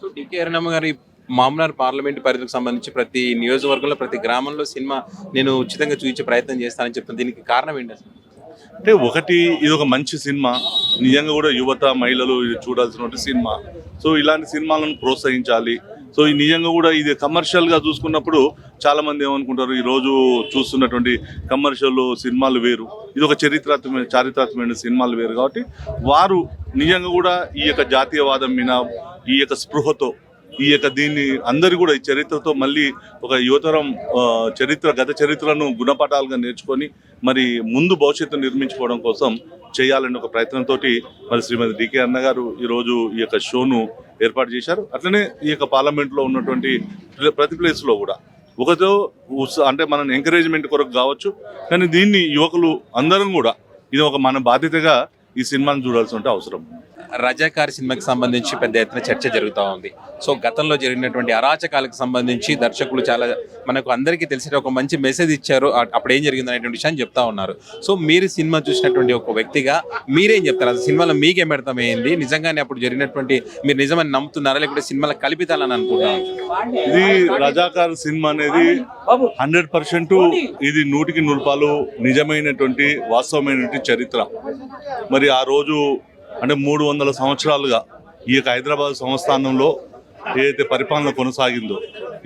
So decay Arunamma గారి మామూలు parliament పరిధికి సంబంధించి ప్రతి నియోజకవర్గంలో ప్రతి గ్రామంలో సినిమా నేను ఉచితంగా చూపించే ప్రయత్నం చేస్తానని చెప్తాను దీనికి కారణం ఏంటి అసలు? అంటే ఒకటి ఇది ఒక మంచి సినిమా. నిజంగా కూడా యువత మహిళలు ఇది చూడాల్సినటువంటి సినిమా. సో ఇలాంటి సినిమాలను ప్రోత్సహించాలి. సో ఈ నిజంగా కూడా ఇది కమర్షియల్గా చూసుకున్నప్పుడు చాలామంది ఏమనుకుంటారు ఈ రోజు చూస్తున్నటువంటి కమర్షియల్ సినిమాలు వేరు. ఇది ఒక చరిత్రాత్మక చారిత్రాత్మకమైన సినిమాలు వేరు. కాబట్టి వారు నిజంగా కూడా ఈ యొక్క జాతీయవాదం మీద ఈ యొక్క స్పృహతో ఈ యొక్క దీన్ని అందరు కూడా ఈ చరిత్రతో మళ్ళీ ఒక యువతరం చరిత్ర గత చరిత్రను గుణపాఠాలుగా నేర్చుకొని మరి ముందు భవిష్యత్తు నిర్మించుకోవడం కోసం చేయాలని ఒక ప్రయత్నంతో మరి శ్రీమతి డికే అన్న గారు ఈరోజు ఈ యొక్క షోను ఏర్పాటు చేశారు. అట్లనే ఈ యొక్క పార్లమెంట్లో ఉన్నటువంటి ప్రతి ప్లేస్లో కూడా. ఒకతో అంటే మనం ఎంకరేజ్మెంట్ కొరకు కావచ్చు కానీ దీన్ని యువకులు అందరం కూడా ఇది ఒక మన బాధ్యతగా ఈ సినిమాను చూడాల్సిన అవసరం. రజాకార్ సినిమాకి సంబంధించి పెద్ద ఎత్తున చర్చ జరుగుతూ ఉంది. సో గతంలో జరిగినటువంటి అరాచకాలకు సంబంధించి దర్శకులు చాలా మనకు అందరికీ తెలిసిన ఒక మంచి మెసేజ్ ఇచ్చారు. అప్పుడు ఏం జరిగింది అనేటువంటి విషయాన్ని చెప్తా ఉన్నారు. సో మీరు సినిమా చూసినటువంటి ఒక వ్యక్తిగా మీరేం చెప్తారు? అసలు సినిమాలో మీకేం పెడతామైంది నిజంగానే అప్పుడు జరిగినటువంటి మీరు నిజమని నమ్ముతున్నారా? లేకపోతే సినిమాలో కల్పితాలని అనుకుంటున్నాను ఇది రజాకార్ సినిమా అనేది హండ్రెడ్ పర్సెంట్ ఇది నూటికి నూరుపాలు నిజమైనటువంటి వాస్తవమైనటువంటి చరిత్ర. మరి ఆ రోజు అంటే మూడు వందల సంవత్సరాలుగా ఈ యొక్క హైదరాబాద్ సంస్థానంలో ఏదైతే పరిపాలన కొనసాగిందో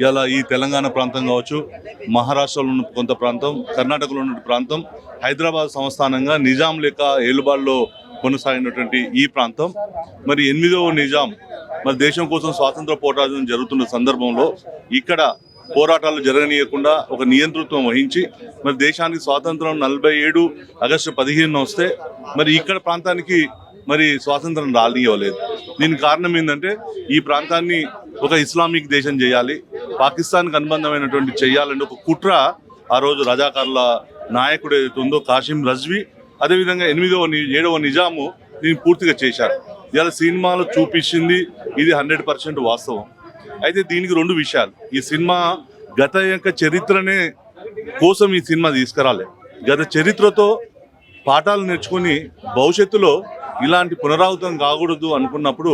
ఇలా ఈ తెలంగాణ ప్రాంతం కావచ్చు మహారాష్ట్రలో ఉన్న కొంత ప్రాంతం కర్ణాటకలో ఉన్న ప్రాంతం హైదరాబాద్ సంస్థానంగా నిజాం లేక ఏలుబాల్లో కొనసాగినటువంటి ఈ ప్రాంతం. మరి ఎనిమిదవ నిజాం మరి దేశం కోసం స్వాతంత్ర పోరాటం జరుగుతున్న సందర్భంలో ఇక్కడ పోరాటాలు జరగనీయకుండా ఒక నియంతృత్వం వహించి మరి దేశానికి స్వాతంత్రం నలభై ఏడు ఆగస్టు పదిహేను వస్తే మరి ఇక్కడ ప్రాంతానికి మరి స్వాతంత్రం రానివ్వలేదు. దీనికి కారణం ఏంటంటే ఈ ప్రాంతాన్ని ఒక ఇస్లామిక్ దేశం చేయాలి పాకిస్తాన్కి అనుబంధమైనటువంటి చేయాలంటే ఒక కుట్ర ఆ రోజు రజాకారుల నాయకుడు ఏదైతే ఉందో కాసిం రజ్వీ అదేవిధంగా ఎనిమిదవ ఏడవ నిజాము దీన్ని పూర్తిగా చేశారు. ఇవాళ సినిమాలో చూపించింది ఇది హండ్రెడ్ పర్సెంట్ వాస్తవం. అయితే దీనికి రెండు విషయాలు. ఈ సినిమా గత యొక్క చరిత్రనే కోసం ఈ సినిమా తీసుకురాలే. గత చరిత్రతో పాఠాలు నేర్చుకుని భవిష్యత్తులో ఇలాంటి పునరావృతం కాకూడదు అనుకున్నప్పుడు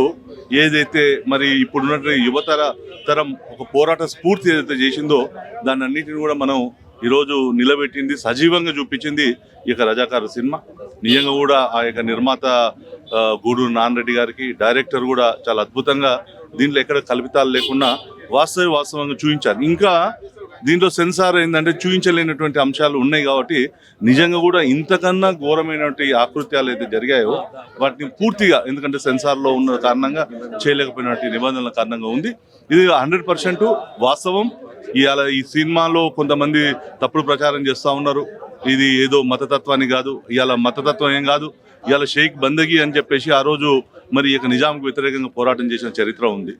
ఏదైతే మరి ఇప్పుడున్న యువతర తరం ఒక పోరాట స్ఫూర్తి ఏదైతే చేసిందో దాన్ని అన్నిటిని కూడా మనం ఈరోజు నిలబెట్టింది సజీవంగా చూపించింది ఈ యొక్క రజాకారు సినిమా. నిజంగా కూడా ఆ యొక్క నిర్మాత గూడు గూడూరు నాన్నరెడ్డి గారికి డైరెక్టర్ కూడా చాలా అద్భుతంగా దీంట్లో ఎక్కడ కల్పితాలు లేకుండా వాస్తవ వాస్తవంగా చూపించారు. ఇంకా దీంట్లో సెన్సార్ ఏంటంటే చూపించలేనటువంటి అంశాలు ఉన్నాయి కాబట్టి నిజంగా కూడా ఇంతకన్నా ఘోరమైనటువంటి ఆకృత్యాలు అయితే జరిగాయో వాటిని పూర్తిగా ఎందుకంటే సెన్సార్లో ఉన్న కారణంగా చేయలేకపోయినటువంటి నిబంధనల కారణంగా ఉంది. ఇది హండ్రెడ్ పర్సెంట్ వాస్తవం. ఇవాళ ఈ సినిమాలో కొంతమంది తప్పుడు ప్రచారం చేస్తూ ఉన్నారు. ఇది ఏదో మతతత్వాన్ని కాదు ఇవాళ మతతత్వం ఏం కాదు ఇవాళ షేక్ బందగి అని చెప్పేసి ఆ రోజు మరి ఇక యొక్క నిజాంకు వ్యతిరేకంగా పోరాటం చేసిన చరిత్ర ఉంది.